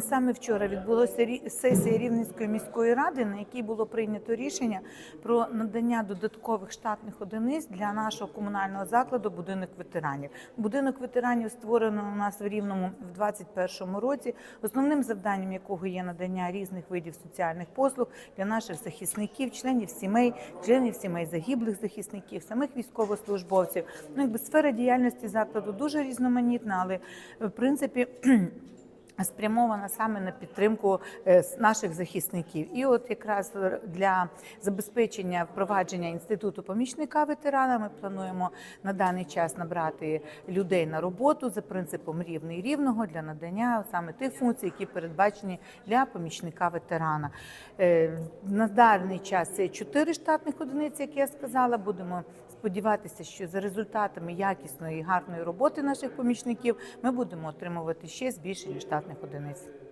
Саме вчора відбулася сесія Рівненської міської ради, на якій було прийнято рішення про надання додаткових штатних одиниць для нашого комунального закладу будинок ветеранів. Будинок ветеранів створено у нас в Рівному в 2021 році, основним завданням якого є надання різних видів соціальних послуг для наших захисників, членів сімей, членів сімей загиблих захисників, самих військовослужбовців. Ну, якби сфера діяльності закладу дуже різноманітна, але в принципі. Спрямована саме на підтримку е, наших захисників, і от якраз е, для забезпечення впровадження інституту помічника ветерана ми плануємо на даний час набрати людей на роботу за принципом рівний рівного для надання саме тих функцій, які передбачені для помічника ветерана. Е, На даний час це чотири штатних одиниці, як я сказала. Будемо сподіватися, що за результатами якісної і гарної роботи наших помічників ми будемо отримувати ще збільшення штатних одиниць.